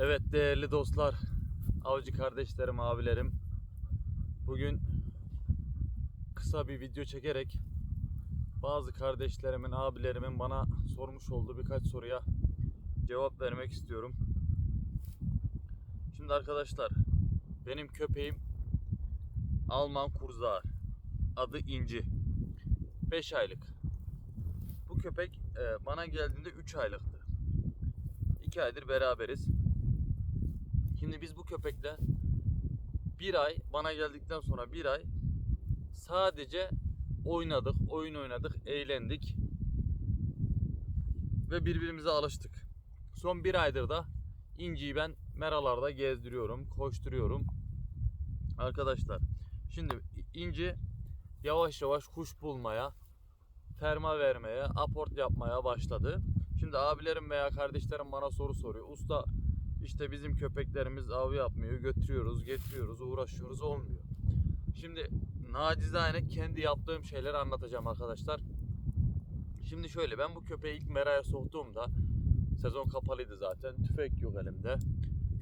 Evet değerli dostlar, avcı kardeşlerim, abilerim. Bugün kısa bir video çekerek bazı kardeşlerimin, abilerimin bana sormuş olduğu birkaç soruya cevap vermek istiyorum. Şimdi arkadaşlar, benim köpeğim Alman Kurzağır. Adı İnci. 5 aylık. Bu köpek e, bana geldiğinde 3 aylıktı. 2 aydır beraberiz. Şimdi biz bu köpekle bir ay bana geldikten sonra bir ay sadece oynadık, oyun oynadık, eğlendik ve birbirimize alıştık. Son bir aydır da İnci'yi ben meralarda gezdiriyorum, koşturuyorum. Arkadaşlar şimdi İnci yavaş yavaş kuş bulmaya, ferma vermeye, aport yapmaya başladı. Şimdi abilerim veya kardeşlerim bana soru soruyor. Usta işte bizim köpeklerimiz av yapmıyor. Götürüyoruz, getiriyoruz, uğraşıyoruz olmuyor. Şimdi nacizane kendi yaptığım şeyleri anlatacağım arkadaşlar. Şimdi şöyle ben bu köpeği ilk meraya soktuğumda sezon kapalıydı zaten. Tüfek yok elimde.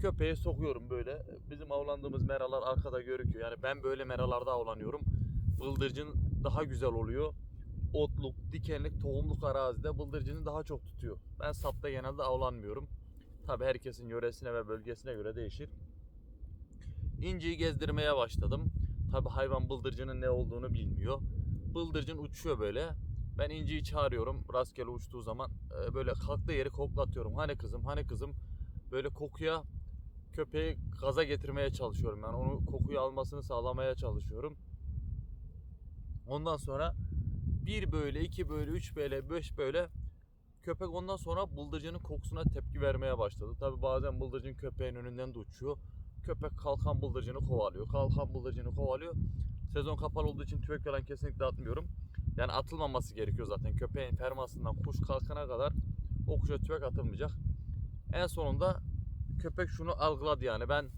Köpeği sokuyorum böyle. Bizim avlandığımız meralar arkada görüküyor. Yani ben böyle meralarda avlanıyorum. Bıldırcın daha güzel oluyor. Otluk, dikenlik, tohumluk arazide bıldırcını daha çok tutuyor. Ben sapta genelde avlanmıyorum. Tabi herkesin yöresine ve bölgesine göre değişir. İnciyi gezdirmeye başladım. Tabi hayvan bıldırcının ne olduğunu bilmiyor. Bıldırcın uçuyor böyle. Ben inciyi çağırıyorum. Rastgele uçtuğu zaman e, böyle kalktığı yeri koklatıyorum. Hani kızım, hani kızım. Böyle kokuya köpeği gaza getirmeye çalışıyorum. Yani onu kokuyu almasını sağlamaya çalışıyorum. Ondan sonra bir böyle, iki böyle, üç böyle, beş böyle köpek ondan sonra bıldırcının kokusuna tepki vermeye başladı. Tabi bazen bıldırcın köpeğin önünden de uçuyor. Köpek kalkan bıldırcını kovalıyor. Kalkan bıldırcını kovalıyor. Sezon kapalı olduğu için tüfek falan kesinlikle atmıyorum. Yani atılmaması gerekiyor zaten. Köpeğin fermasından kuş kalkana kadar o kuşa tüfek atılmayacak. En sonunda köpek şunu algıladı yani ben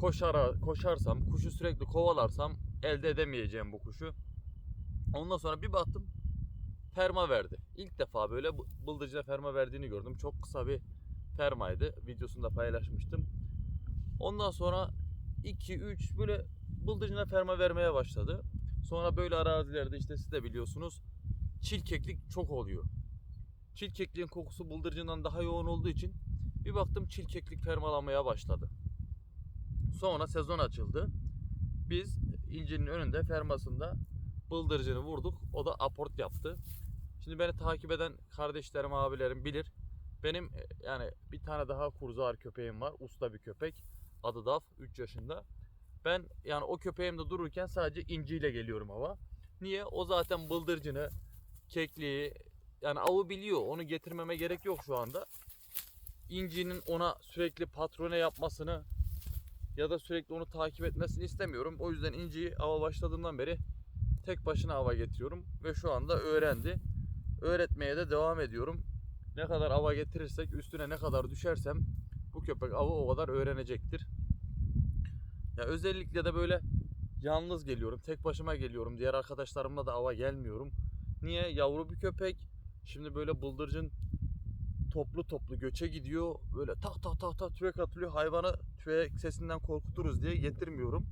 koşara, koşarsam, kuşu sürekli kovalarsam elde edemeyeceğim bu kuşu. Ondan sonra bir baktım ferma verdi. İlk defa böyle bıldırcına ferma verdiğini gördüm. Çok kısa bir fermaydı. Videosunda paylaşmıştım. Ondan sonra 2 3 böyle bıldırcına ferma vermeye başladı. Sonra böyle arazilerde işte siz de biliyorsunuz çilkeklik çok oluyor. Çilkekliğin kokusu bıldırcından daha yoğun olduğu için bir baktım çilkeklik fermalamaya başladı. Sonra sezon açıldı. Biz incinin önünde fermasında bıldırcını vurduk. O da aport yaptı. Şimdi beni takip eden kardeşlerim, abilerim bilir. Benim e, yani bir tane daha kurzağır köpeğim var. Usta bir köpek. Adı Daf. 3 yaşında. Ben yani o köpeğimde dururken sadece inciyle geliyorum hava. Niye? O zaten bıldırcını, kekliği yani avı biliyor. Onu getirmeme gerek yok şu anda. İncinin ona sürekli patrone yapmasını ya da sürekli onu takip etmesini istemiyorum. O yüzden inciyi ava başladığımdan beri tek başına ava getiriyorum ve şu anda öğrendi. Öğretmeye de devam ediyorum. Ne kadar ava getirirsek üstüne ne kadar düşersem bu köpek avı o kadar öğrenecektir. Ya özellikle de böyle yalnız geliyorum. Tek başıma geliyorum. Diğer arkadaşlarımla da ava gelmiyorum. Niye? Yavru bir köpek. Şimdi böyle bıldırcın toplu toplu göçe gidiyor. Böyle tak tak tak tak tüfek atılıyor. Hayvanı tüfek sesinden korkuturuz diye getirmiyorum.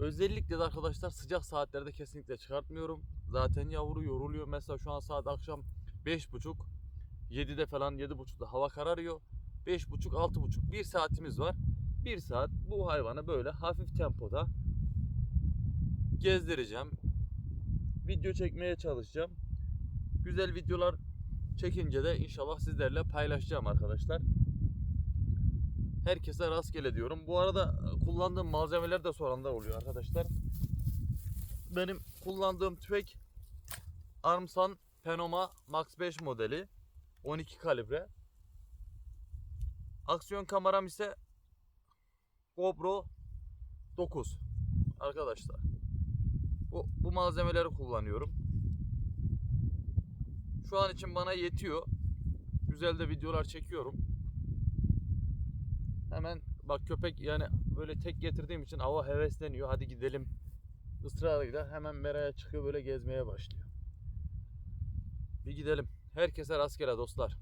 Özellikle de arkadaşlar sıcak saatlerde kesinlikle çıkartmıyorum. Zaten yavru yoruluyor. Mesela şu an saat akşam 5.30 7'de falan 7.30'da hava kararıyor. 5.30 6.30 bir saatimiz var. Bir saat bu hayvanı böyle hafif tempoda gezdireceğim. Video çekmeye çalışacağım. Güzel videolar çekince de inşallah sizlerle paylaşacağım arkadaşlar. Herkese rastgele diyorum. Bu arada kullandığım malzemeler de soranlar oluyor arkadaşlar. Benim kullandığım tüfek Armsan Penoma Max 5 modeli. 12 kalibre. Aksiyon kameram ise GoPro 9 arkadaşlar. Bu, bu malzemeleri kullanıyorum. Şu an için bana yetiyor. Güzel de videolar çekiyorum. Hemen bak köpek yani böyle tek getirdiğim için ava hevesleniyor. Hadi gidelim ısrarıyla hemen meraya çıkıyor böyle gezmeye başlıyor. Bir gidelim. Herkese rastgele dostlar.